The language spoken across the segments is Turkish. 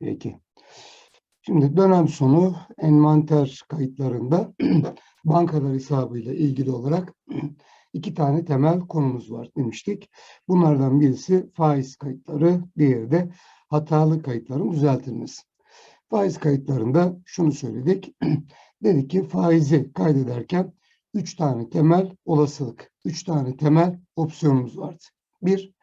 Peki. Şimdi dönem sonu envanter kayıtlarında bankalar hesabıyla ilgili olarak iki tane temel konumuz var demiştik. Bunlardan birisi faiz kayıtları, diğeri de hatalı kayıtların düzeltilmesi. Faiz kayıtlarında şunu söyledik. Dedik ki faizi kaydederken üç tane temel olasılık, üç tane temel opsiyonumuz vardı. Bir,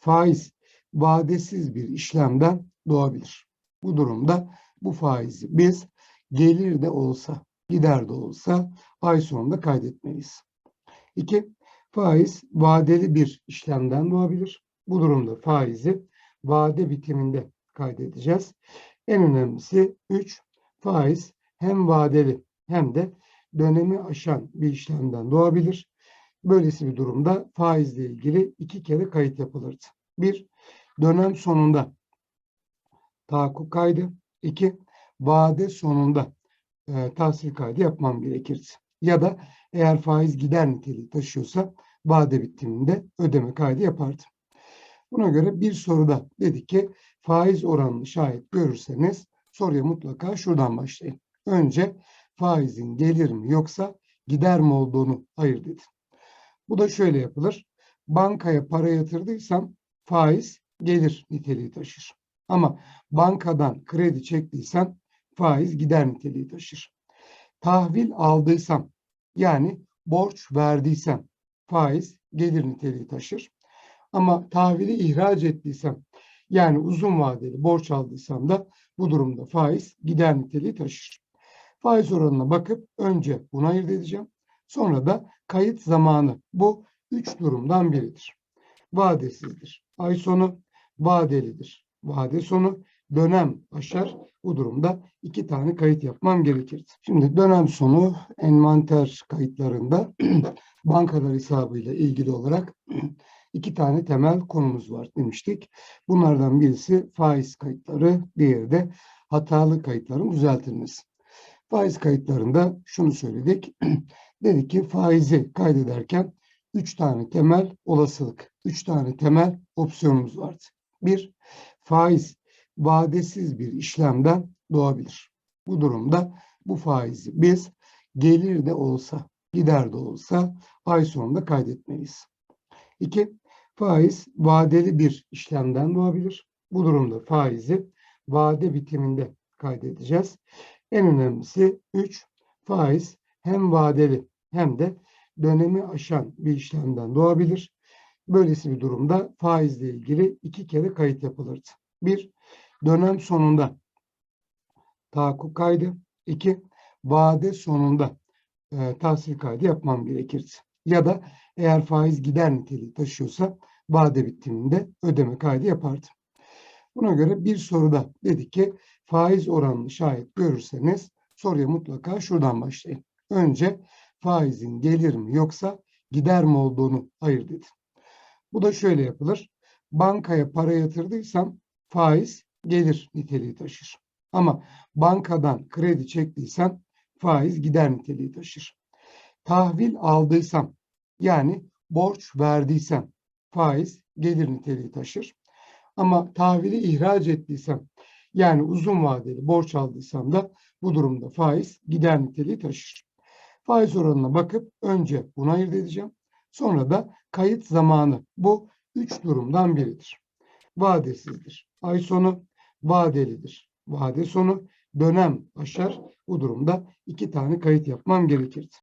faiz vadesiz bir işlemden doğabilir. Bu durumda bu faizi biz gelir de olsa, gider de olsa ay sonunda kaydetmeliyiz. İki, faiz vadeli bir işlemden doğabilir. Bu durumda faizi vade bitiminde kaydedeceğiz. En önemlisi üç, faiz hem vadeli hem de dönemi aşan bir işlemden doğabilir. Böylesi bir durumda faizle ilgili iki kere kayıt yapılırdı. Bir, dönem sonunda tahakkuk kaydı. İki, vade sonunda e, tahsil kaydı yapmam gerekirdi. Ya da eğer faiz gider niteliği taşıyorsa vade bitiminde ödeme kaydı yapardım. Buna göre bir soruda dedik ki faiz oranını şayet görürseniz soruya mutlaka şuradan başlayın. Önce faizin gelir mi yoksa gider mi olduğunu ayır dedi. Bu da şöyle yapılır. Bankaya para yatırdıysam faiz gelir niteliği taşır. Ama bankadan kredi çektiysem faiz gider niteliği taşır. Tahvil aldıysam yani borç verdiysem faiz gelir niteliği taşır. Ama tahvili ihraç ettiysem yani uzun vadeli borç aldıysam da bu durumda faiz gider niteliği taşır. Faiz oranına bakıp önce bunu ayırt edeceğim. Sonra da kayıt zamanı. Bu üç durumdan biridir. Vadesizdir. Ay sonu vadelidir. Vade sonu dönem aşar. Bu durumda iki tane kayıt yapmam gerekirdi. Şimdi dönem sonu envanter kayıtlarında bankalar hesabıyla ilgili olarak iki tane temel konumuz var demiştik. Bunlardan birisi faiz kayıtları, diğeri de hatalı kayıtların düzeltilmesi. Faiz kayıtlarında şunu söyledik. Dedik ki faizi kaydederken üç tane temel olasılık, üç tane temel opsiyonumuz vardı. Bir, faiz vadesiz bir işlemden doğabilir. Bu durumda bu faizi biz gelir de olsa, gider de olsa ay sonunda kaydetmeliyiz. İki, faiz vadeli bir işlemden doğabilir. Bu durumda faizi vade bitiminde kaydedeceğiz. En önemlisi 3. Faiz hem vadeli hem de dönemi aşan bir işlemden doğabilir. Böylesi bir durumda faizle ilgili iki kere kayıt yapılırdı. Bir, dönem sonunda tahakkuk kaydı. İki, vade sonunda e, tahsil kaydı yapmam gerekirdi. Ya da eğer faiz gider niteliği taşıyorsa vade bittiğinde ödeme kaydı yapardım. Buna göre bir soruda dedik ki faiz oranını şayet görürseniz soruya mutlaka şuradan başlayın. Önce faizin gelir mi yoksa gider mi olduğunu ayır dedi. Bu da şöyle yapılır. Bankaya para yatırdıysam faiz gelir niteliği taşır. Ama bankadan kredi çektiysem faiz gider niteliği taşır. Tahvil aldıysam yani borç verdiysem faiz gelir niteliği taşır. Ama tahvili ihraç ettiysem yani uzun vadeli borç aldıysam da bu durumda faiz gider niteliği taşır. Faiz oranına bakıp önce bunu ayırt edeceğim. Sonra da kayıt zamanı. Bu üç durumdan biridir. Vadesizdir. Ay sonu vadelidir. Vade sonu dönem aşar. Bu durumda iki tane kayıt yapmam gerekirdi.